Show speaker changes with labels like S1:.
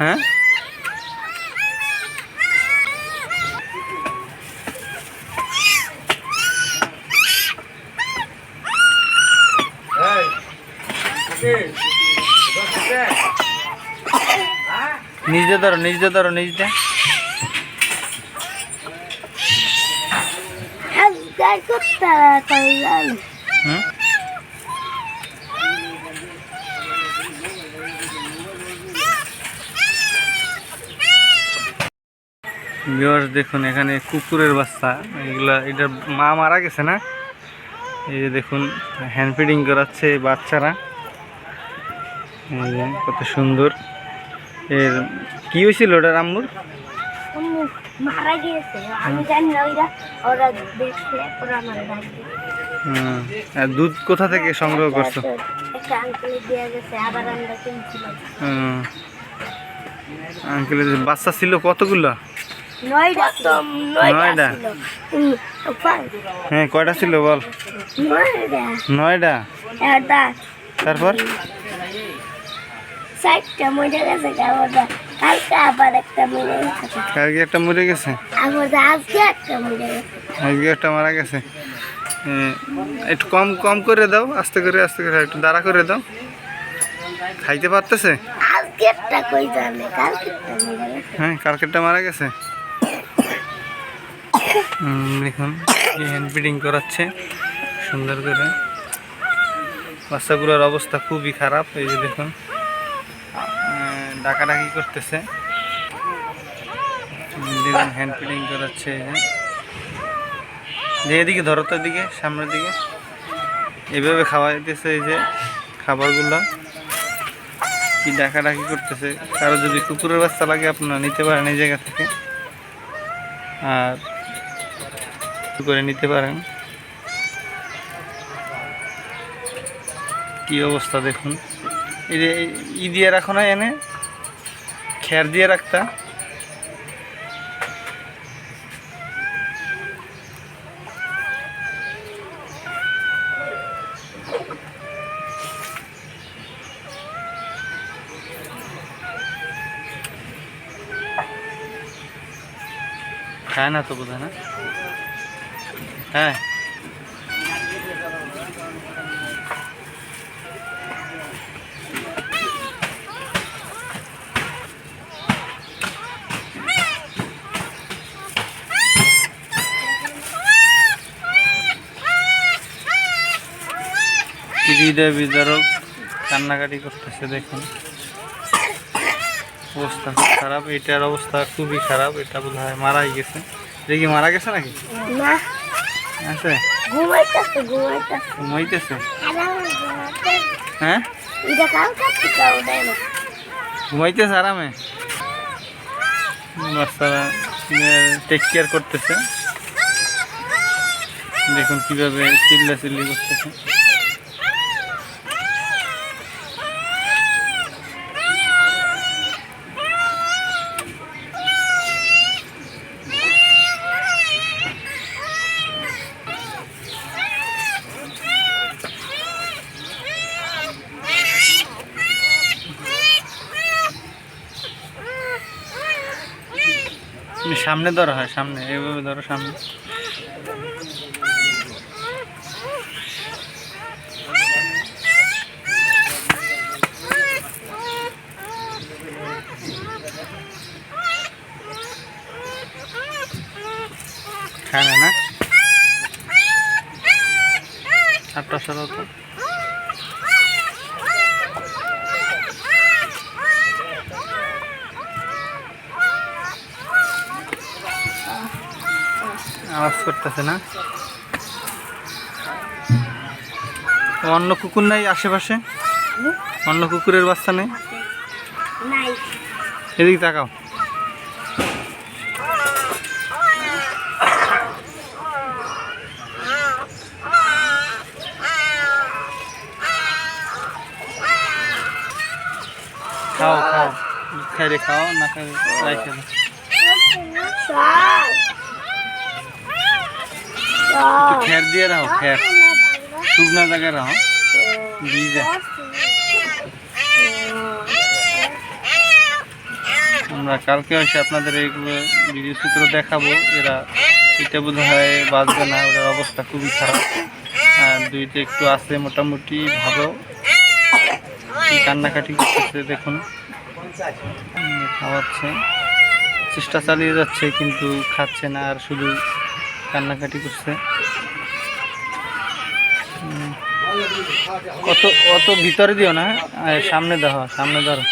S1: হ্যাঁ? নিজে ধরো নিজে ধরো নিজে। হুম? ভিউয়ার্স দেখুন এখানে কুকুরের বাচ্চা। এগুলা এটা মা মারা গেছে না? এই দেখুন হ্যান্ড ফিডিং করাচ্ছে এই বাচ্চারা। কত সুন্দর। এর কি হয়েছিল ওটার আম্মুর?
S2: মারা গিয়েছে। আমি জানি না ওইরা ওরা দেখছে ওরা আমার
S1: আর দুধ কোথা থেকে সংগ্রহ করছ?
S2: একটা আঙ্কেলে দেওয়া গেছে আবার আমরা কিনছিলাম।
S1: আঙ্কেলের বাচ্চা ছিল কতগুলো? হ্যাঁ কয়টা ছিল বল?
S2: নয়টা
S1: তারপর?
S2: কালকে একটা মরে গেছে।
S1: কালকে একটা মরে গেছে?
S2: কাগজটা আজকে একটা মরে গেছে।
S1: আজকে একটা মারা গেছে। হ্যাঁ, একটু কম কম করে দাও আস্তে করে আস্তে করে একটু দাঁড়া করে দাও। খাইতে পারতেছে? হ্যাঁ কালকেরটা মারা গেছে। দেখুন হ্যান্ড ফিডিং করাচ্ছে, সুন্দর করে। বাচ্চাগুলোর অবস্থা খুবই খারাপ, এই যে দেখুন। ডাকাডাকি করতেছে। দেখুন হ্যান্ড ফিডিং করাচ্ছে যে এদিকে ধরো তো এদিকে, সামনের দিকে। এভাবে খাওয়াইতেছে, এই যে খাবারগুলো। কি ডাকাডাকি করতেছে, কারও যদি কুকুরের বাচ্চা লাগে, আপনারা নিতে পারেন এই জায়গা থেকে। আর করে নিতে পারেন। কি অবস্থা দেখুন। এই যে ই দিয়ে রাখো না এনে, খের দিয়ে রাখতা। তো বোধ না? হ্যাঁ। হৃদয় বিদারক? কান্নাকাটি করতেছে দেখুন। অবস্থা খুব খারাপ। এটার অবস্থা খুবই খারাপ। এটা বোধ হয় মারাই গেছে। এটা কি মারা গেছে নাকি?
S2: না।
S1: আছে?
S2: ঘুমাইতেছে ঘুমাইতেছে।
S1: ঘুমাইতেছে? হ্যাঁ?
S2: এটা না।
S1: ঘুমাইতেছে আরামে? বাচ্চারা টেক কেয়ার করতেছে। দেখুন কীভাবে চিল্লা চিল্লি করতেছে। সামনে ধরো হয় সামনে এইভাবে ধরো সামনে। খায় না না? আটটা সরো তো আওয়াজ করতেছে না। অন্য কুকুর নাই আশেপাশে? অন্য কুকুরের বাচ্চা নেই? এদিকে তাকাও। খাও খাও। খাইলে খাও না খাই রাইখে খের দিয়ে রাখো খের। শুকনা জায়গায় রাখো ভিজে আমরা কালকে এসে আপনাদের এইগুলো ভিডিও সূত্র দেখাবো। এরা এটা বোধ হয় বাঁচবে না ওদের অবস্থা খুবই খারাপ। আর দুইটা একটু আছে মোটামুটি ভালো। কান্নাকাটি করতেছে দেখুন। খাওয়াচ্ছে। চেষ্টা চালিয়ে যাচ্ছে কিন্তু খাচ্ছে না আর শুধু কান্নাকাটি করছে। অত অত ভিতরে দিও না? সামনে দেখো সামনে ধরো